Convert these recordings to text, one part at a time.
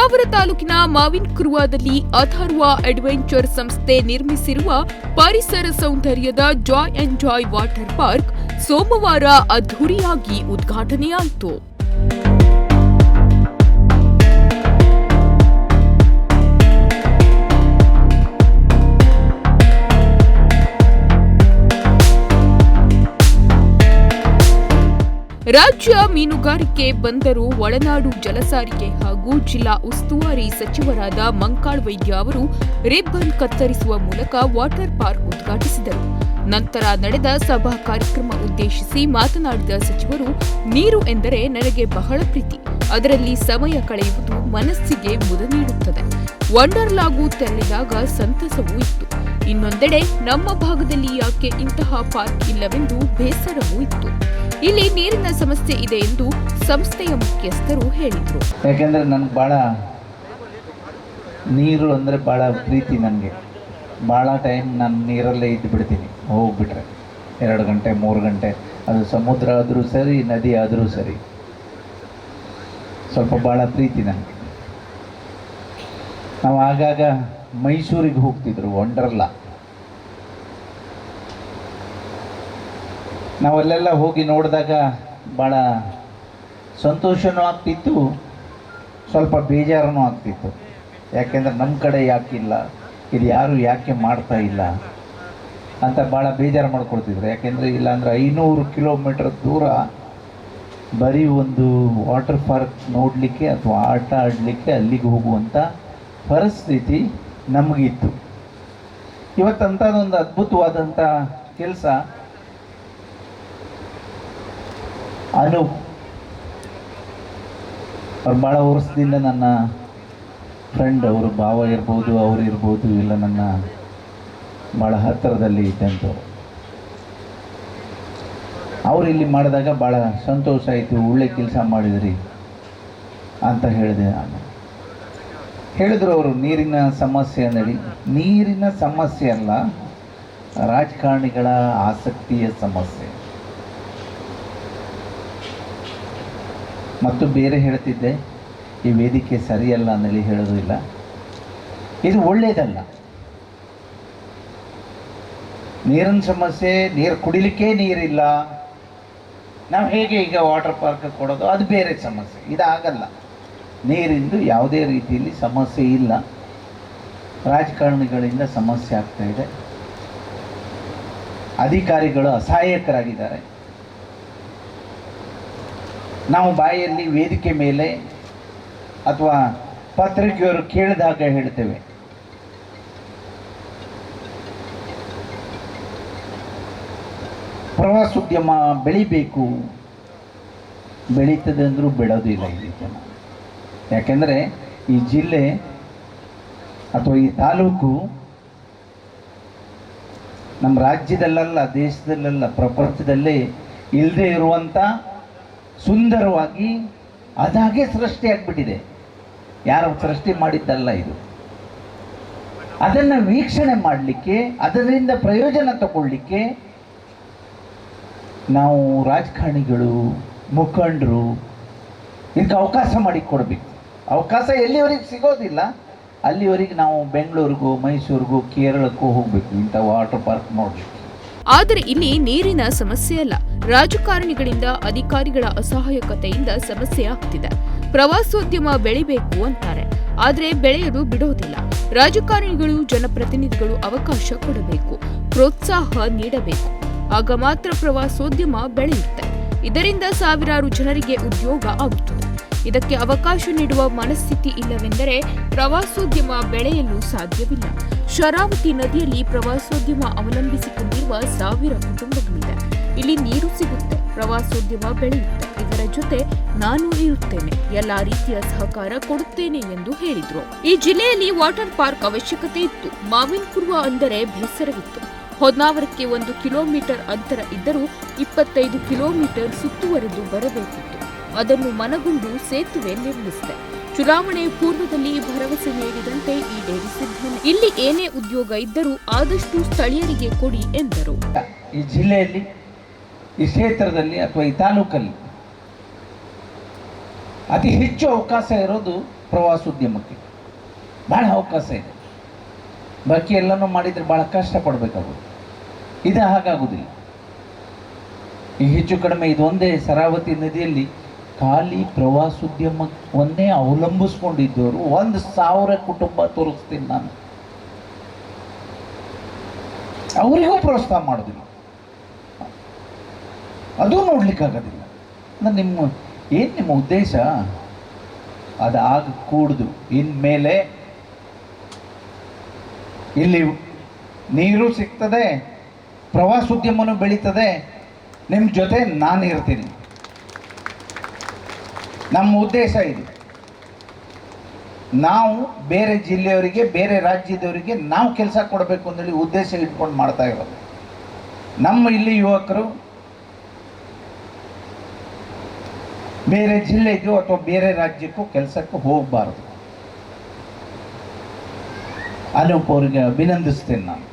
ಹೊನ್ನಾವರ ತಾಲೂಕಿನ ಮಾವಿನ ಕುರುವಾದಲ್ಲಿ ಅಥರ್ವ ಅಡ್ವೆಂಚರ್ ಸಂಸ್ಥೆ ನಿರ್ಮಿಸಿರುವ ಪರಿಸರ ಸೌಂದರ್ಯದ joy and joy water park ಸೋಮವಾರ ಅದ್ಧೂರಿಯಾಗಿ ಉದ್ಘಾಟನೆಯಾಯಿತು. ರಾಜ್ಯ ಮೀನುಗಾರಿಕೆ ಬಂದರು, ಒಳನಾಡು ಜಲಸಾರಿಗೆ ಹಾಗೂ ಜಿಲ್ಲಾ ಉಸ್ತುವಾರಿ ಸಚಿವರಾದ ಮಂಕಾಳ್ ವೈದ್ಯ ಅವರು ರಿಬ್ಬನ್ ಕತ್ತರಿಸುವ ಮೂಲಕ ವಾಟರ್ ಪಾರ್ಕ್ ಉದ್ಘಾಟಿಸಿದರು. ನಂತರ ನಡೆದ ಸಭಾ ಕಾರ್ಯಕ್ರಮ ಉದ್ದೇಶಿಸಿ ಮಾತನಾಡಿದ ಸಚಿವರು, ನೀರು ಎಂದರೆ ನನಗೆ ಬಹಳ ಪ್ರೀತಿ. ಅದರಲ್ಲಿ ಸಮಯ ಕಳೆಯುವುದು ಮನಸ್ಸಿಗೆ ಮುದ ನೀಡುತ್ತದೆ. ವಂಡರ್ಲಾಗೂ ತೆರಳಿದಾಗ ಸಂತಸವೂ ಇತ್ತು. ಇನ್ನೊಂದೆಡೆ ನಮ್ಮ ಭಾಗದಲ್ಲಿ ಯಾಕೆ ಇಂತಹ ಪಾರ್ಕ್ ಇಲ್ಲವೆಂದು ಬೇಸರವೂ ಇತ್ತು. ಇಲ್ಲಿ ನೀರಿನ ಸಮಸ್ಯೆ ಇದೆ ಎಂದು ಸಂಸ್ಥೆಯ ಮುಖ್ಯಸ್ಥರು ಹೇಳಿದರು. ಯಾಕೆಂದರೆ ನನಗೆ ಭಾಳ ನೀರು ಅಂದರೆ ಭಾಳ ಪ್ರೀತಿ ನನಗೆ. ಭಾಳ ಟೈಮ್ ನಾನು ನೀರಲ್ಲೇ ಇದ್ದು ಬಿಡ್ತೀನಿ ಹೋಗ್ಬಿಟ್ರೆ. ಎರಡು ಗಂಟೆ, ಮೂರು ಗಂಟೆ. ಅದು ಸಮುದ್ರ ಆದರೂ ಸರಿ, ನದಿ ಆದರೂ ಸರಿ. ಸ್ವಲ್ಪ ಭಾಳ ಪ್ರೀತಿ ನನಗೆ. ನಾವು ಆಗಾಗ ಮೈಸೂರಿಗೆ ಹೋಗ್ತಿದ್ರು ವಂಡರ್ಲಾ ನಾವಲ್ಲೆಲ್ಲ ಹೋಗಿ ನೋಡಿದಾಗ ಭಾಳ ಸಂತೋಷನೂ ಆಗ್ತಿತ್ತು, ಸ್ವಲ್ಪ ಬೇಜಾರನೂ ಆಗ್ತಿತ್ತು. ಯಾಕೆಂದ್ರೆ ನಮ್ಮ ಕಡೆ ಯಾಕಿಲ್ಲ ಇದು ಯಾರು ಯಾಕೆ ಮಾಡ್ತಾ ಇಲ್ಲ ಅಂತ ಭಾಳ ಬೇಜಾರು ಮಾಡ್ಕೊಳ್ತಿದ್ರು. ಯಾಕೆಂದರೆ ಇಲ್ಲಾಂದ್ರೆ ಐನೂರು ಕಿಲೋಮೀಟರ್ ದೂರ ಬರೀ ಒಂದು ವಾಟರ್ ಪಾರ್ಕ್ ನೋಡಲಿಕ್ಕೆ ಅಥವಾ ಆಟ ಆಡಲಿಕ್ಕೆ ಅಲ್ಲಿಗೆ ಹೋಗುವಂಥ ಪರಿಸ್ಥಿತಿ ನಮಗಿತ್ತು. ಇವತ್ತಂಥದ್ದೊಂದು ಅದ್ಭುತವಾದಂಥ ಕೆಲಸ ಅನು, ಅವ್ರು ಭಾಳ ವರ್ಷದಿಂದ ನನ್ನ ಫ್ರೆಂಡ್ ಅವರು, ಭಾವ ಇರ್ಬೋದು, ಅವರು ಇರ್ಬೋದು ಇಲ್ಲ ನನ್ನ ಭಾಳ ಹತ್ತಿರದಲ್ಲಿ ಇದ್ದಂಥವ್ರು ಅವ್ರು ಇಲ್ಲಿ ಮಾಡಿದಾಗ ಭಾಳ ಸಂತೋಷ ಆಯಿತು, ಒಳ್ಳೆ ಕೆಲಸ ಮಾಡಿದ್ರಿ ಅಂತ ಹೇಳಿದೆ ನಾನು. ಹೇಳಿದ್ರು ಅವರು, ನೀರಿನ ಸಮಸ್ಯೆ ನಡಿ ನೀರಿನ ಸಮಸ್ಯೆ ಅಲ್ಲ, ರಾಜಕಾರಣಿಗಳ ಆಸಕ್ತಿಯ ಸಮಸ್ಯೆ. ಮತ್ತು ಬೇರೆ ಹೇಳ್ತಿದ್ದೆ, ಈ ವೇದಿಕೆ ಸರಿಯಲ್ಲ ಅನ್ನಲಿ ಹೇಳೋದು ಇಲ್ಲ. ಇದು ಒಳ್ಳೆಯದಲ್ಲ ನೀರಿನ ಸಮಸ್ಯೆ, ನೀರು ಕುಡಿಲಿಕ್ಕೆ ನೀರಿಲ್ಲ. ನಾವು ಹೇಗೆ ಈಗ ವಾಟರ್ ಪಾರ್ಕ್ ಕೊಡೋದು? ಅದು ಬೇರೆ ಸಮಸ್ಯೆ. ಇದಾಗಲ್ಲ. ನೀರಿಂದು ಯಾವುದೇ ರೀತಿಯಲ್ಲಿ ಸಮಸ್ಯೆ ಇಲ್ಲ. ರಾಜಕಾರಣಿಗಳಿಂದ ಸಮಸ್ಯೆ ಆಗ್ತಾ ಇದೆ. ಅಧಿಕಾರಿಗಳು ಅಸಹಾಯಕರಾಗಿದ್ದಾರೆ. ನಾವು ಬಾಯಲ್ಲಿ ವೇದಿಕೆ ಮೇಲೆ ಅಥವಾ ಪತ್ರಿಕೆಯವರು ಕೇಳಿದಾಗ ಹೇಳ್ತೇವೆ. ಪ್ರವಾಸೋದ್ಯಮ ಬೆಳಿಬೇಕು. ಬೆಳೀತದೆ ಅಂದರೂ ಬಿಡೋದಿಲ್ಲ ಇಲ್ಲಿ ಜನ ಯಾಕೆಂದರೆ ಈ ಜಿಲ್ಲೆ ಅಥವಾ ಈ ತಾಲೂಕು ನಮ್ಮ ರಾಜ್ಯದಲ್ಲಲ್ಲ, ದೇಶದಲ್ಲಲ್ಲ, ಪ್ರಪಂಚದಲ್ಲೇ ಇಲ್ಲದೆ ಇರುವಂಥ ಸುಂದರವಾಗಿ ಅದಾಗೆ ಸೃಷ್ಟಿಯಾಗ್ಬಿಟ್ಟಿದೆ ಯಾರು ಸೃಷ್ಟಿ ಮಾಡಿದ್ದಲ್ಲ ಇದು. ಅದನ್ನು ವೀಕ್ಷಣೆ ಮಾಡಲಿಕ್ಕೆ, ಅದರಿಂದ ಪ್ರಯೋಜನ ತಗೊಳ್ಳಿಕ್ಕೆ ನಾವು ರಾಜಕಾರಣಿಗಳು, ಮುಖಂಡರು ಇದಕ್ಕೆ ಅವಕಾಶ ಮಾಡಿ ಕೊಡಬೇಕು. ಅವಕಾಶ ಎಲ್ಲಿವರೆಗೆ ಸಿಗೋದಿಲ್ಲ. ಅಲ್ಲಿವರೆಗೆ ನಾವು ಬೆಂಗಳೂರಿಗೂ, ಮೈಸೂರಿಗೂ, ಕೇರಳಕ್ಕೂ ಹೋಗಬೇಕು. ಇಂಥ ವಾಟರ್ ಪಾರ್ಕ್ ನೋಡಲಿಕ್ಕೆ ಆದರೆ ಇಲ್ಲಿ ನೀರಿನ ಸಮಸ್ಯೆ ಅಲ್ಲ. ರಾಜಕಾರಣಿಗಳಿಂದ ಅಧಿಕಾರಿಗಳ ಅಸಹಾಯಕತೆಯಿಂದ ಸಮಸ್ಯೆ ಆಗ್ತಿದೆ. ಪ್ರವಾಸೋದ್ಯಮ ಬೆಳಿಬೇಕು ಅಂತಾರೆ. ಆದರೆ ಬೆಳೆಯಲು ಬಿಡೋದಿಲ್ಲ. ರಾಜಕಾರಣಿಗಳು, ಜನಪ್ರತಿನಿಧಿಗಳು ಅವಕಾಶ ಕೊಡಬೇಕು, ಪ್ರೋತ್ಸಾಹ ನೀಡಬೇಕು. ಆಗ ಮಾತ್ರ ಪ್ರವಾಸೋದ್ಯಮ ಬೆಳೆಯುತ್ತೆ. ಇದರಿಂದ ಸಾವಿರಾರು ಜನರಿಗೆ ಉದ್ಯೋಗ ಆಗುತ್ತದೆ. ಇದಕ್ಕೆ ಅವಕಾಶ ನೀಡುವ ಮನಸ್ಥಿತಿ ಇಲ್ಲವೆಂದರೆ ಪ್ರವಾಸೋದ್ಯಮ ಬೆಳೆಯಲು ಸಾಧ್ಯವಿಲ್ಲ. ಶರಾವತಿ ನದಿಯಲ್ಲಿ ಪ್ರವಾಸೋದ್ಯಮ ಅವಲಂಬಿಸಿಕೊಂಡಿರುವ ಸಾವಿರ ಕುಟುಂಬಗಳಿದೆ. ಇಲ್ಲಿ ನೀರು ಸಿಗುತ್ತೆ, ಪ್ರವಾಸೋದ್ಯಮ ಬೆಳೆಯುತ್ತೆ. ಇದರ ಜೊತೆ ನಾನು ಇರುತ್ತೇನೆ. ಎಲ್ಲ ರೀತಿಯ ಸಹಕಾರ ಕೊಡುತ್ತೇನೆ ಎಂದು ಹೇಳಿದರು. ಈ ಜಿಲ್ಲೆಯಲ್ಲಿ ವಾಟರ್ ಪಾರ್ಕ್ ಅವಶ್ಯಕತೆ ಇತ್ತು. ಮಾವಿನ ಕುರುವ ಅಂದರೆ ಬೇಸರವಿತ್ತು. ಹೊನ್ನಾವರಕ್ಕೆ ಒಂದು ಕಿಲೋಮೀಟರ್ ಅಂತರ ಇದ್ದರೂ ಇಪ್ಪತ್ತೈದು ಕಿಲೋಮೀಟರ್ ಸುತ್ತುವರೆದು ಬರಬೇಕಿತ್ತು ಅದನ್ನು ಮನಗುಂಡು ಸೇತುವೆ ನಿರ್ಮಿಸಿದೆ. ಚುನಾವಣೆ ಪೂರ್ವದಲ್ಲಿ ಭರವಸೆ ನೀಡಿದಂತೆ ಈಡೇರಿಸಿದ್ದೇನೆ. ಇಲ್ಲಿ ಏನೇ ಉದ್ಯೋಗ ಇದ್ದರೂ ಆದಷ್ಟು ಸ್ಥಳೀಯರಿಗೆ ಕೊಡಿ ಎಂದರು. ಈ ಜಿಲ್ಲೆಯಲ್ಲಿ, ಈ ಕ್ಷೇತ್ರದಲ್ಲಿ ಅಥವಾ ಈ ತಾಲೂಕಲ್ಲಿ ಅತಿ ಹೆಚ್ಚು ಅವಕಾಶ ಇರೋದು ಪ್ರವಾಸೋದ್ಯಮಕ್ಕೆ. ಭಾಳ ಅವಕಾಶ ಇದೆ. ಬಾಕಿ ಎಲ್ಲನೂ ಮಾಡಿದರೆ ಭಾಳ ಕಷ್ಟಪಡಬೇಕಾಗುತ್ತೆ ಇದು ಹಾಗಾಗುವುದಿಲ್ಲ ಈ ಹೆಚ್ಚು ಕಡಿಮೆ ಇದೊಂದೇ ಸರಾವತಿ ನದಿಯಲ್ಲಿ ಖಾಲಿ ಪ್ರವಾಸೋದ್ಯಮವನ್ನೇ ಅವಲಂಬಿಸ್ಕೊಂಡಿದ್ದವರು ಒಂದು ಸಾವಿರ ಕುಟುಂಬ ತೋರಿಸ್ತೀನಿ ನಾನು. ಅವರಿಗೂ ಪ್ರೋತ್ಸಾಹ ಮಾಡೋದಿಲ್ಲ. ಅದು ನೋಡ್ಲಿಕ್ಕಾಗೋದಿಲ್ಲ. ನಾನು ನಿಮ್ಮ, ಏನು ನಿಮ್ಮ ಉದ್ದೇಶ? ಅದು ಆಗ ಕೂಡ್ದು, ಇನ್ಮೇಲೆ ಇಲ್ಲಿ ನೀರು ಸಿಗ್ತದೆ, ಪ್ರವಾಸೋದ್ಯಮನೂ ಬೆಳೀತದೆ ನಿಮ್ಮ ಜೊತೆ ನಾನು ಇರ್ತೀನಿ. ನಮ್ಮ ಉದ್ದೇಶ ಇದೆ. ನಾವು ಬೇರೆ ಜಿಲ್ಲೆಯವರಿಗೆ, ಬೇರೆ ರಾಜ್ಯದವರಿಗೆ ನಾವು ಕೆಲಸ ಕೊಡಬೇಕು ಅಂತೇಳಿ ಉದ್ದೇಶ ಇಟ್ಕೊಂಡು ಮಾಡ್ತಾ ಇರೋದು. ನಮ್ಮ ಇಲ್ಲಿ ಯುವಕರು ಬೇರೆ ಜಿಲ್ಲೆಗೂ ಅಥವಾ ಬೇರೆ ರಾಜ್ಯಕ್ಕೂ ಕೆಲಸಕ್ಕೆ ಹೋಗಬಾರ್ದು. ಅನೂಪ್ ಅವರಿಗೆ ಅಭಿನಂದಿಸ್ತೇನೆ ನಾನು.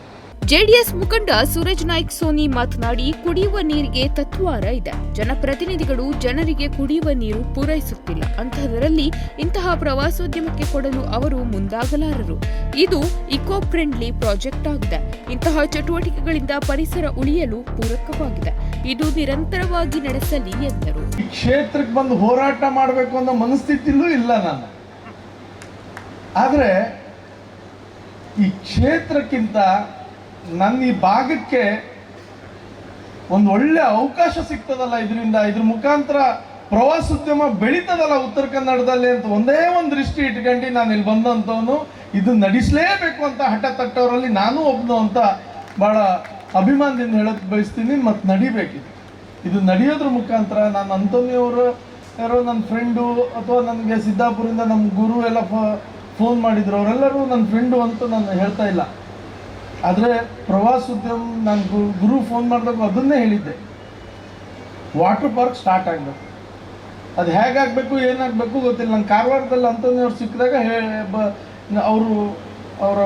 ಜೆಡಿಎಸ್ ಮುಖಂಡ ಸೂರಜ್ ನಾಯ್ಕ್ ಸೋನಿ ಮಾತನಾಡಿ ಕುಡಿಯುವ ನೀರಿಗೆ ತತ್ವಾರ ಇದೆ. ಜನಪ್ರತಿನಿಧಿಗಳು ಜನರಿಗೆ ಕುಡಿಯುವ ನೀರು ಪೂರೈಸುತ್ತಿಲ್ಲ. ಅಂತಹದರಲ್ಲಿ ಇಂತಹ ಪ್ರವಾಸೋದ್ಯಮಕ್ಕೆ ಕೊಡಲು ಅವರು ಮುಂದಾಗಲಾರರು. ಇದು ಇಕೋ ಫ್ರೆಂಡ್ಲಿ ಪ್ರಾಜೆಕ್ಟ್ ಆಗಿದೆ. ಇಂತಹ ಚಟುವಟಿಕೆಗಳಿಂದ ಪರಿಸರ ಉಳಿಯಲು ಪೂರಕವಾಗಿದೆ. ಇದು ನಿರಂತರವಾಗಿ ನಡೆಸಲಿ ಎಂದರು. ಕ್ಷೇತ್ರಕ್ಕೆ ಬಂದು ಹೋರಾಟ ಮಾಡಬೇಕು ಅನ್ನೋ ಮನಸ್ಥಿತಿಲೂ ಇಲ್ಲ ನಾನು. ಆದರೆ ಈ ಕ್ಷೇತ್ರಕ್ಕಿಂತ ನನ್ನ ಈ ಭಾಗಕ್ಕೆ ಒಂದು ಒಳ್ಳೆ ಅವಕಾಶ ಸಿಗ್ತದಲ್ಲ ಇದರಿಂದ? ಇದ್ರ ಮುಖಾಂತರ ಪ್ರವಾಸೋದ್ಯಮ ಬೆಳೀತದಲ್ಲ ಉತ್ತರ ಕನ್ನಡದಲ್ಲಿ ಅಂತ ಒಂದೇ ಒಂದು ದೃಷ್ಟಿ ಇಟ್ಕೊಂಡು ನಾನು ಇಲ್ಲಿ ಬಂದಂಥವನು. ಇದು ನಡೆಸಲೇಬೇಕು ಅಂತ ಹಠ ತಟ್ಟವರಲ್ಲಿ ನಾನು ಒಬ್ಬನು ಅಂತ ಭಾಳ ಅಭಿಮಾನದಿಂದ ಹೇಳಕ್ ಬಯಸ್ತೀನಿ ಮತ್ತು ನಡಿಬೇಕಿದೆ ಇದು ನಡೆಯೋದ್ರ ಮುಖಾಂತರ ನಾನು ಅಂತೋನಿಯವರು ಯಾರೋ ನನ್ನ ಫ್ರೆಂಡು ಅಥವಾ ನನಗೆ ಸಿದ್ದಾಪುರದಿಂದ ನಮ್ಮ ಗುರು ಎಲ್ಲ ಫೋನ್ ಮಾಡಿದ್ರು, ಅವರೆಲ್ಲರೂ ನನ್ನ ಫ್ರೆಂಡು ಅಂತ ನಾನು ಹೇಳ್ತಾ ಇಲ್ಲ. ಆದರೆ ಪ್ರವಾಸೋದ್ಯಮ ನಾನು ಗುರು ಫೋನ್ ಮಾಡಿದಾಗ ಅದನ್ನೇ ಹೇಳಿದ್ದೆ. ವಾಟರ್ ಪಾರ್ಕ್ ಸ್ಟಾರ್ಟ್ ಆಗಬೇಕು ಅದು ಹೇಗಾಗಬೇಕು, ಏನಾಗಬೇಕು ಗೊತ್ತಿಲ್ಲ. ನಂಗೆ ಕಾರವಾರದಲ್ಲಿ ಅವ್ರು ಸಿಕ್ಕಿದಾಗ ಬ, ಅವರು ಅವರ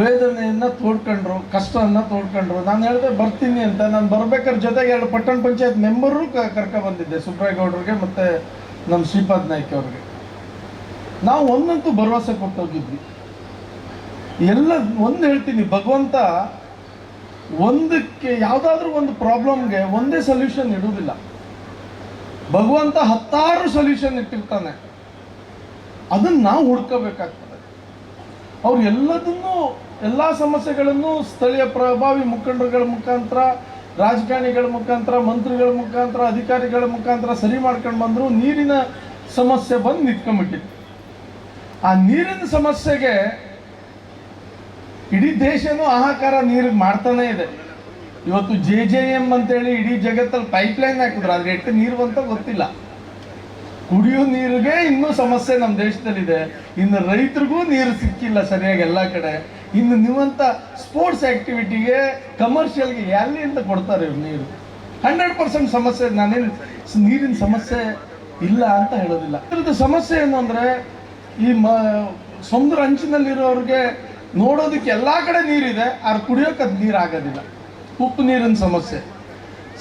ವೇದನೆಯನ್ನು ತೋಡ್ಕೊಂಡ್ರು, ಕಷ್ಟವನ್ನು ತೋಡ್ಕೊಂಡ್ರು. ನಾನು ಹೇಳಿದೆ, ಬರ್ತೀನಿ ಅಂತ. ನಾನು ಬರ್ಬೇಕಾದ್ರೆ ಜೊತೆಗೆ ಎರಡು ಪಟ್ಟಣ ಪಂಚಾಯತ್ ಮೆಂಬರು ಕರ್ಕೊ ಬಂದಿದ್ದೆ, ಸುಬ್ರಾಯಗೌಡ್ರಿಗೆ ಮತ್ತು ನಮ್ಮ ಶ್ರೀಪಾದ್ ನಾಯ್ಕ ಅವ್ರಿಗೆ. ನಾವು ಒಂದಂತೂ ಭರವಸೆ ಕೊಟ್ಟೋಗಿದ್ವಿ ಎಲ್ಲ ಒಂದು ಹೇಳ್ತೀನಿ, ಭಗವಂತ ಒಂದಕ್ಕೆ ಯಾವುದಾದ್ರೂ ಒಂದು ಪ್ರಾಬ್ಲಮ್ಗೆ ಒಂದೇ ಸೊಲ್ಯೂಷನ್ ಇಡುವುದಿಲ್ಲ. ಭಗವಂತ ಹತ್ತಾರು ಸೊಲ್ಯೂಷನ್ ಇಟ್ಟಿರ್ತಾನೆ. ಅದನ್ನು ನಾವು ಹುಡ್ಕೋಬೇಕಾಗ್ತದೆ. ಅವ್ರು ಎಲ್ಲದನ್ನು, ಎಲ್ಲ ಸಮಸ್ಯೆಗಳನ್ನು ಸ್ಥಳೀಯ ಪ್ರಭಾವಿ ಮುಖಂಡರುಗಳ ಮುಖಾಂತರ, ರಾಜಕಾರಣಿಗಳ ಮುಖಾಂತರ, ಮಂತ್ರಿಗಳ ಮುಖಾಂತರ, ಅಧಿಕಾರಿಗಳ ಮುಖಾಂತರ ಸರಿ ಮಾಡ್ಕೊಂಡು ಬಂದರು ನೀರಿನ ಸಮಸ್ಯೆ ಬಂದು ನಿಂತ್ಕೊಂಡ್ಬಿಟ್ಟಿತ್ತು. ಆ ನೀರಿನ ಸಮಸ್ಯೆಗೆ ಇಡೀ ದೇಶನೂ ಆಹಾಕಾರ ನೀರಿಗೆ ಮಾಡ್ತಾನೆ ಇದೆ. ಇವತ್ತು ಜೆ ಜೆ ಎಂ ಅಂತೇಳಿ ಇಡೀ ಜಗತ್ತಲ್ಲಿ ಪೈಪ್ ಲೈನ್ ಹಾಕಿದ್ರು. ಆದ್ರೆ ಎಷ್ಟು ನೀರು ಅಂತ ಗೊತ್ತಿಲ್ಲ. ಕುಡಿಯೋ ನೀರಿಗೆ ಇನ್ನೂ ಸಮಸ್ಯೆ ನಮ್ಮ ದೇಶದಲ್ಲಿದೆ. ಇನ್ನು ರೈತರಿಗೂ ನೀರು ಸಿಕ್ಕಿಲ್ಲ ಸರಿಯಾಗಿ ಎಲ್ಲ ಕಡೆ. ಇನ್ನು ನೀವಂತ ಸ್ಪೋರ್ಟ್ಸ್ ಆಕ್ಟಿವಿಟಿಗೆ ಕಮರ್ಷಿಯಲ್ಗೆ ಅಂತ ಕೊಡ್ತಾರೆ ಇವ್ರು ನೀರು? ಹಂಡ್ರೆಡ್ ಪರ್ಸೆಂಟ್ ಸಮಸ್ಯೆ. ನಾನೇನು ನೀರಿನ ಸಮಸ್ಯೆ ಇಲ್ಲ ಅಂತ ಹೇಳೋದಿಲ್ಲ. ಇದ್ರದ್ದು ಸಮಸ್ಯೆ ಏನು ಅಂದರೆ, ಈ ಮ ಸಮುದ್ರ ಅಂಚಿನಲ್ಲಿರೋರಿಗೆ ನೋಡೋದಕ್ಕೆ ಎಲ್ಲ ಕಡೆ ನೀರಿದೆ, ಆದ್ರೆ ಕುಡಿಯೋಕೆ ಅದು ನೀರು ಆಗೋದಿಲ್ಲ. ಉಪ್ಪು ನೀರಿನ ಸಮಸ್ಯೆ.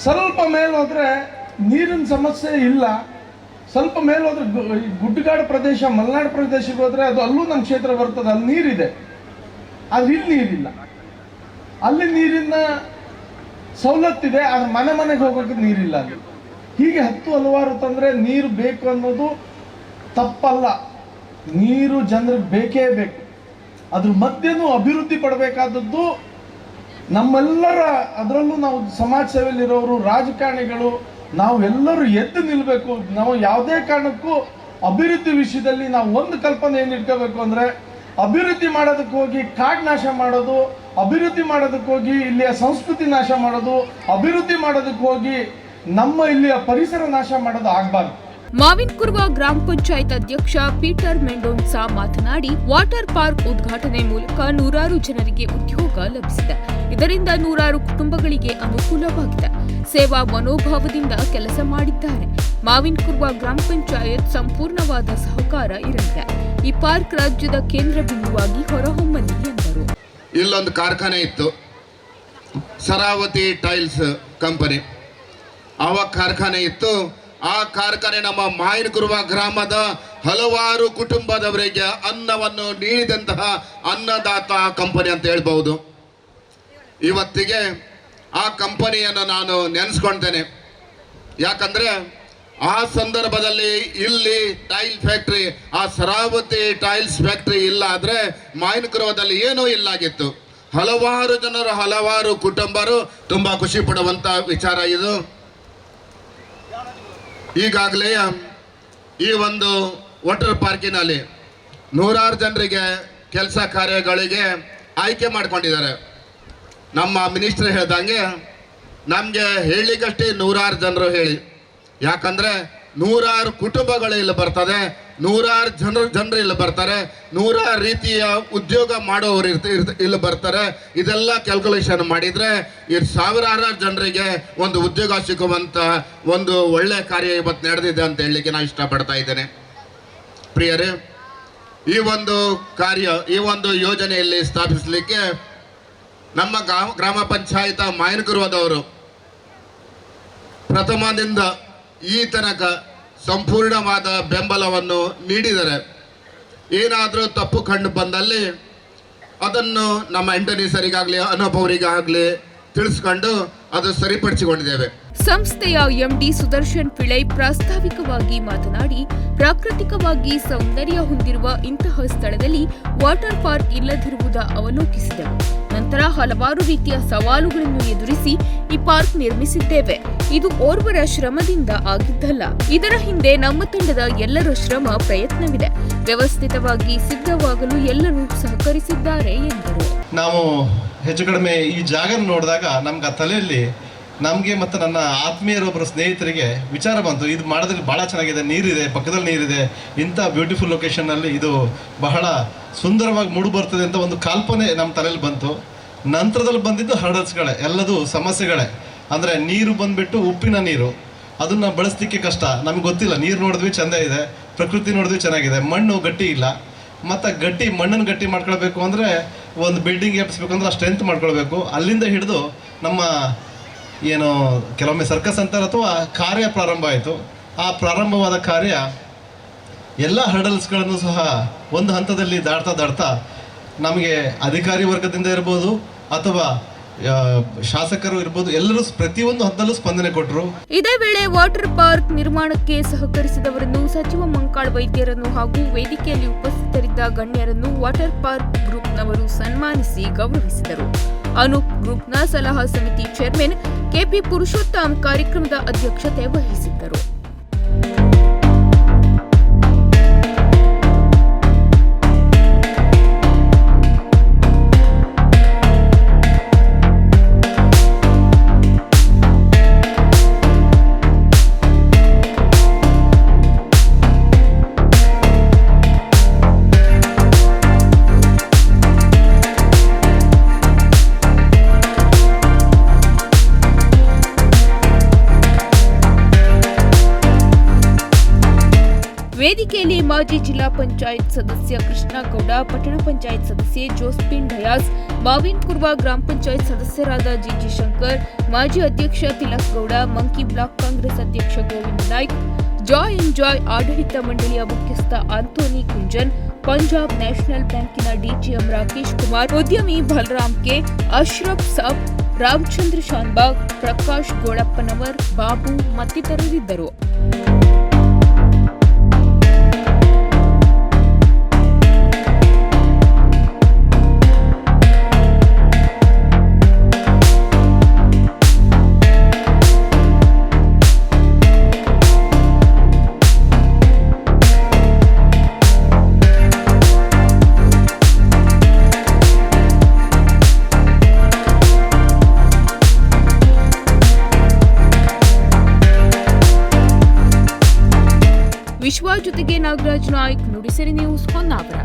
ಸ್ವಲ್ಪ ಮೇಲೆ ನೀರಿನ ಸಮಸ್ಯೆ ಇಲ್ಲ. ಸ್ವಲ್ಪ ಮೇಲೆ ಹೋದ್ರೆ ಗುಡ್ಡಗಾಡು ಪ್ರದೇಶ, ಮಲೆನಾಡು ಪ್ರದೇಶಕ್ಕೆ ಹೋದ್ರೆ ಅದು ಅಲ್ಲೂ ನಮ್ಮ ಕ್ಷೇತ್ರ ಬರ್ತದೆ, ಅಲ್ಲಿ ನೀರಿದೆ. ಆದ್ರೆ ಇಲ್ಲಿ ನೀರಿಲ್ಲ. ಅಲ್ಲಿ ನೀರಿನ ಸವಲತ್ತಿದೆ ಆದ್ರೆ ಮನೆ ಮನೆಗೆ ಹೋಗೋಕೆ ನೀರಿಲ್ಲ ಅಲ್ಲಿ. ಹೀಗೆ ಹತ್ತು ಹಲವಾರು ತಂದ್ರೆ ನೀರು ಬೇಕು ಅನ್ನೋದು ತಪ್ಪಲ್ಲ. ನೀರು ಜನರಿಗೆ ಬೇಕೇ ಬೇಕು. ಅದ್ರ ಮಧ್ಯನೂ ಅಭಿವೃದ್ಧಿ ಪಡಬೇಕಾದದ್ದು ನಮ್ಮೆಲ್ಲರ, ಅದರಲ್ಲೂ ನಾವು ಸಮಾಜ ಸೇವೆಯಲ್ಲಿರೋರು, ರಾಜಕಾರಣಿಗಳು, ನಾವು ಎಲ್ಲರೂ ಎದ್ದು ನಿಲ್ಲಬೇಕು ನಾವು ಯಾವುದೇ ಕಾರಣಕ್ಕೂ ಅಭಿವೃದ್ಧಿ ವಿಷಯದಲ್ಲಿ ನಾವು ಒಂದು ಕಲ್ಪನೆ ಏನು ಇಟ್ಕೋಬೇಕು ಅಂದರೆ, ಅಭಿವೃದ್ಧಿ ಮಾಡೋದಕ್ಕೆ ಹೋಗಿ ಕಾಡ್ ನಾಶ ಮಾಡೋದು, ಅಭಿವೃದ್ಧಿ ಮಾಡೋದಕ್ಕೆ ಹೋಗಿ ಇಲ್ಲಿಯ ಸಂಸ್ಕೃತಿ ನಾಶ ಮಾಡೋದು, ಅಭಿವೃದ್ಧಿ ಮಾಡೋದಕ್ಕೆ ಹೋಗಿ ನಮ್ಮ ಇಲ್ಲಿಯ ಪರಿಸರ ನಾಶ ಮಾಡೋದು ಆಗಬಾರ್ದು. ಮಾವಿನ್ಕುರ್ವ ಗ್ರಾಮ ಪಂಚಾಯತ್ ಅಧ್ಯಕ್ಷ ಪೀಟರ್ ಮೆಂಡೋನ್ಸಾ ಮಾತನಾಡಿ, ವಾಟರ್ ಪಾರ್ಕ್ ಉದ್ಘಾಟನೆ ಮೂಲಕ ನೂರಾರು ಜನರಿಗೆ ಉದ್ಯೋಗ ಲಭಿಸಿದೆ. ಇದರಿಂದ ನೂರಾರು ಕುಟುಂಬಗಳಿಗೆ ಅನುಕೂಲವಾಗಿದೆ. ಸೇವಾ ಮನೋಭಾವದಿಂದ ಕೆಲಸ ಮಾಡಿದ್ದಾರೆ. ಮಾವಿನ್ಕುರ್ವ ಗ್ರಾಮ ಪಂಚಾಯತ್ ಸಂಪೂರ್ಣವಾದ ಸಹಕಾರ ಇರಲಿದೆ. ಈ ಪಾರ್ಕ್ ರಾಜ್ಯದ ಕೇಂದ್ರ ಬಿಂದುವಾಗಿ ಹೊರಹೊಮ್ಮಲಿ ಎಂದರು. ಇಲ್ಲೊಂದು ಕಾರ್ಖಾನೆ ಇತ್ತು. Sharavathi tiles company. ಆವಾಗ ಕಾರ್ಖಾನೆ ಇತ್ತು. ಆ ಕಾರ್ಖಾನೆ ನಮ್ಮ ಮಾಯನಗುರುವ ಗ್ರಾಮದ ಹಲವಾರು ಕುಟುಂಬದವರಿಗೆ ಅನ್ನವನ್ನು ನೀಡಿದಂತಹ ಅನ್ನದಾತ ಕಂಪನಿ ಅಂತ ಹೇಳ್ಬಹುದು. ಇವತ್ತಿಗೆ ಆ ಕಂಪನಿಯನ್ನು ನಾನು ನೆನೆಸ್ಕೊಳ್ತೇನೆ ಯಾಕಂದ್ರೆ ಆ ಸಂದರ್ಭದಲ್ಲಿ ಇಲ್ಲಿ ಟೈಲ್ ಫ್ಯಾಕ್ಟ್ರಿ, ಆ ಸರಾವತಿ ಟೈಲ್ಸ್ ಫ್ಯಾಕ್ಟ್ರಿ ಇಲ್ಲ ಆದ್ರೆ ಏನೂ ಇಲ್ಲಾಗಿತ್ತು. ಹಲವಾರು ಜನರು, ಹಲವಾರು ಕುಟುಂಬರು ತುಂಬಾ ಖುಷಿ ಪಡುವಂತ ವಿಚಾರ ಇದು. ಈಗಾಗಲೇ ಈ ಒಂದು ವಾಟರ್ ಪಾರ್ಕಿನಲ್ಲಿ ನೂರಾರು ಜನರಿಗೆ ಕೆಲಸ ಕಾರ್ಯಗಳಿಗೆ ಆಯ್ಕೆ ಮಾಡ್ಕೊಂಡಿದ್ದಾರೆ. ನಮ್ಮ ಮಿನಿಸ್ಟರ್ ಹೇಳ್ದಂಗೆ, ನಮಗೆ ಹೇಳಲಿಕ್ಕಷ್ಟೇ ನೂರಾರು ಜನರು ಹೇಳಿ. ಯಾಕಂದ್ರೆ ನೂರಾರು ಕುಟುಂಬಗಳು ಇಲ್ಲಿ ಬರ್ತದೆ, ನೂರಾರು ಜನರು ಜನರು ಇಲ್ಲಿ ಬರ್ತಾರೆ, ನೂರಾರು ರೀತಿಯ ಉದ್ಯೋಗ ಮಾಡೋರು ಇರ್ತ ಇಲ್ಲಿ ಬರ್ತಾರೆ. ಇದೆಲ್ಲ ಕ್ಯಾಲ್ಕುಲೇಷನ್ ಮಾಡಿದರೆ ಈ ಸಾವಿರಾರು ಜನರಿಗೆ ಒಂದು ಉದ್ಯೋಗ ಸಿಗುವಂಥ ಒಂದು ಒಳ್ಳೆ ಕಾರ್ಯ ಇವತ್ತು ನಡೆದಿದೆ ಅಂತ ಹೇಳಲಿಕ್ಕೆ ನಾನು ಇಷ್ಟಪಡ್ತಾ ಇದ್ದೇನೆ. ಪ್ರಿಯರೇ, ಈ ಒಂದು ಕಾರ್ಯ, ಈ ಒಂದು ಯೋಜನೆಯಲ್ಲಿ ಸ್ಥಾಪಿಸಲಿಕ್ಕೆ ನಮ್ಮ ಗ್ರಾಮ ಗ್ರಾಮ ಪಂಚಾಯತ ಪ್ರಥಮದಿಂದ ಈ ತನಕ ಸಂಪೂರ್ಣವಾದ ಬೆಂಬಲವನ್ನು ನೀಡಿದರೆ ಏನಾದರೂ ತಪ್ಪು ಕಂಡು ಬಂದಲ್ಲಿ ಅದನ್ನು ನಮ್ಮ ಇಂಟರ್ನೇಸರಿಗಾಗಲಿ ಅನುಭವರಿಗಾಗಲಿ ತಿಳಿಸ್ಕೊಂಡು ಅದು ಸರಿಪಡಿಸಿಕೊಂಡಿದ್ದೇವೆ. ಸಂಸ್ಥೆಯ ಎಂಡಿ ಸುದರ್ಶನ್ ಪಿಳೆ ಪ್ರಾಸ್ತಾವಿಕವಾಗಿ ಮಾತನಾಡಿ, ಪ್ರಾಕೃತಿಕವಾಗಿ ಸೌಂದರ್ಯ ಹೊಂದಿರುವ ಇಂತಹ ಸ್ಥಳದಲ್ಲಿ ವಾಟರ್ ಪಾರ್ಕ್ ಇಲ್ಲದಿರುವುದ ಅವಲೋಕಿಸಿದರು ನಂತರ ಹಲವಾರು ರೀತಿಯ ಸವಾಲುಗಳನ್ನು ಎದುರಿಸಿ ಈ ಪಾರ್ಕ್ ನಿರ್ಮಿಸಿದ್ದೇವೆ. ಇದು ಓರ್ವರ ಶ್ರಮದಿಂದ ಆಗಿದ್ದಲ್ಲ. ಇದರ ಹಿಂದೆ ನಮ್ಮ ತಂಡದ ಎಲ್ಲರ ಶ್ರಮ ಪ್ರಯತ್ನವಿದೆ. ವ್ಯವಸ್ಥಿತವಾಗಿ ಸಿದ್ಧವಾಗಲು ಎಲ್ಲರೂ ಸಹಕರಿಸಿದ್ದಾರೆ ಎಂದರು. ನಾವು ಹೆಚ್ಚು ಕಡಿಮೆ ಈ ಜಾಗ ನೋಡಿದಾಗ ನಮ್ಗೆ ತಲೆಯಲ್ಲಿ ನಮಗೆ ಮತ್ತು ನನ್ನ ಆತ್ಮೀಯರೊಬ್ಬರ ಸ್ನೇಹಿತರಿಗೆ ವಿಚಾರ ಬಂತು. ಇದು ಮಾಡೋದ್ರಲ್ಲಿ ಭಾಳ ಚೆನ್ನಾಗಿದೆ. ನೀರಿದೆ, ಪಕ್ಕದಲ್ಲಿ ನೀರಿದೆ. ಇಂಥ ಬ್ಯೂಟಿಫುಲ್ ಲೊಕೇಶನ್ನಲ್ಲಿ ಇದು ಬಹಳ ಸುಂದರವಾಗಿ ಮೂಡು ಬರ್ತದೆ ಅಂತ ಒಂದು ಕಲ್ಪನೆ ನಮ್ಮ ತಲೆಯಲ್ಲಿ ಬಂತು. ನಂತರದಲ್ಲಿ ಬಂದಿದ್ದು ಹರ್ಡಲ್ಸ್ಗಳೇ, ಎಲ್ಲದೂ ಸಮಸ್ಯೆಗಳೇ. ಅಂದರೆ ನೀರು ಬಂದ್ಬಿಟ್ಟು ಉಪ್ಪಿನ ನೀರು. ಅದನ್ನು ಬಳಸಲಿಕ್ಕೆ ಕಷ್ಟ. ನಮ್ಗೆ ಗೊತ್ತಿಲ್ಲ. ನೀರು ನೋಡಿದ್ವಿ ಚೆಂದ ಇದೆ. ಪ್ರಕೃತಿ ನೋಡಿದ್ವಿ ಚೆನ್ನಾಗಿದೆ. ಮಣ್ಣು ಗಟ್ಟಿ ಇಲ್ಲ. ಮತ್ತು ಗಟ್ಟಿ ಮಣ್ಣನ್ನು ಗಟ್ಟಿ ಮಾಡ್ಕೊಳ್ಬೇಕು ಅಂದರೆ ಒಂದು ಬಿಲ್ಡಿಂಗ್ ಎಬ್ಸ್ಬೇಕು ಅಂದ್ರೆ ಸ್ಟ್ರೆಂತ್ ಮಾಡ್ಕೊಳ್ಬೇಕು. ಅಲ್ಲಿಂದ ಹಿಡಿದು ನಮ್ಮ ಏನು ಕೆಲವೊಮ್ಮೆ ಸರ್ಕಸ್ ಅಂತಾರೆ ಅಥವಾ ಕಾರ್ಯ ಪ್ರಾರಂಭ ಆಯಿತು. ಆ ಪ್ರಾರಂಭವಾದ ಕಾರ್ಯ ಎಲ್ಲ ಹರ್ಡಲ್ಸ್ಗಳನ್ನು ಸಹ ಒಂದು ಹಂತದಲ್ಲಿ ದಾಟ್ತಾ ದಾಡ್ತಾ ನಮಗೆ ಅಧಿಕಾರಿ ವರ್ಗದಿಂದ ಇರ್ಬೋದು, ಅಥವಾ ಶಾಸಕರು ಇರ್ಬೋದು, ಎಲ್ಲರೂ ಪ್ರತಿಯೊಂದು ಹಂತದಲ್ಲೂ ಸ್ಪಂದನೆ ಕೊಟ್ಟರು ಇದೇ ವೇಳೆ ವಾಟರ್ ಪಾರ್ಕ್ ನಿರ್ಮಾಣಕ್ಕೆ ಸಹಕರಿಸಿದವರನ್ನು ಸಚಿವ ಮಂಕಾಳ್ ವೈದ್ಯರನ್ನು ಹಾಗೂ ವೇದಿಕೆಯಲ್ಲಿ ಉಪಸ್ಥಿತರಿದ್ದ ಗಣ್ಯರನ್ನು ವಾಟರ್ ಪಾರ್ಕ್ ಗ್ರೂಪ್ನವರು ಸನ್ಮಾನಿಸಿ ಗೌರವಿಸಿದರು. ಅನೂಪ್ ಗ್ರೂಪ್ನ ಸಲಹಾ ಸಮಿತಿ ಚೇರ್ಮನ್ ಕೆಪಿ ಪುರುಷೋತ್ತಮ್ ಕಾರ್ಯಕ್ರಮದ ಅಧ್ಯಕ್ಷತೆ ವಹಿಸಿದ್ದರು. ಮಾಜಿ ಜಿಲ್ಲಾ ಪಂಚಾಯತ್ ಸದಸ್ಯ ಕೃಷ್ಣಗೌಡ ಪಟ್ಟಣ ಪಂಚಾಯತ್ ಸದಸ್ಯೆ ಜೋಸ್ಪಿನ್ ಡಯಾಸ್ ಮಾವಿನ್ ಕುರ್ವಾ ಗ್ರಾಮ ಪಂಚಾಯತ್ ಸದಸ್ಯರಾದ ಜಿಜಿ ಶಂಕರ್ ಮಾಜಿ ಅಧ್ಯಕ್ಷ ತಿಲಕ್ ಗೌಡ ಮಂಕಿ ಬ್ಲಾಕ್ ಕಾಂಗ್ರೆಸ್ ಅಧ್ಯಕ್ಷ ಗೋವಿಂದ್ ನಾಯ್ಕ್ ಜಾಯ್ ಅಂಡ್ ಜಾಯ್ ಆಡಳಿತ ಮಂಡಳಿಯ ಮುಖ್ಯಸ್ಥ ಆಂಟೋನಿ ಕುಂಜನ್ ಪಂಜಾಬ್ ನ್ಯಾಷನಲ್ ಬ್ಯಾಂಕಿನ ಡಿಜಿಎಂ ರಾಕೇಶ್ ಕುಮಾರ್ ಉದ್ಯಮಿ ಬಲರಾಮ್ ಕೆ ಅಶ್ರಫ್ ಸಾಬ್ ರಾಮಚಂದ್ರ ಶಾನ್ಬಾಗ್ ಪ್ರಕಾಶ್ ಗೋಳಪ್ಪನವರ್ ಬಾಬು ಮತ್ತಿತರರಿದ್ದರು ನುಡಿಸಿರಿ ನ್ಯೂಸ್ ಹೊನ್ನಾವರ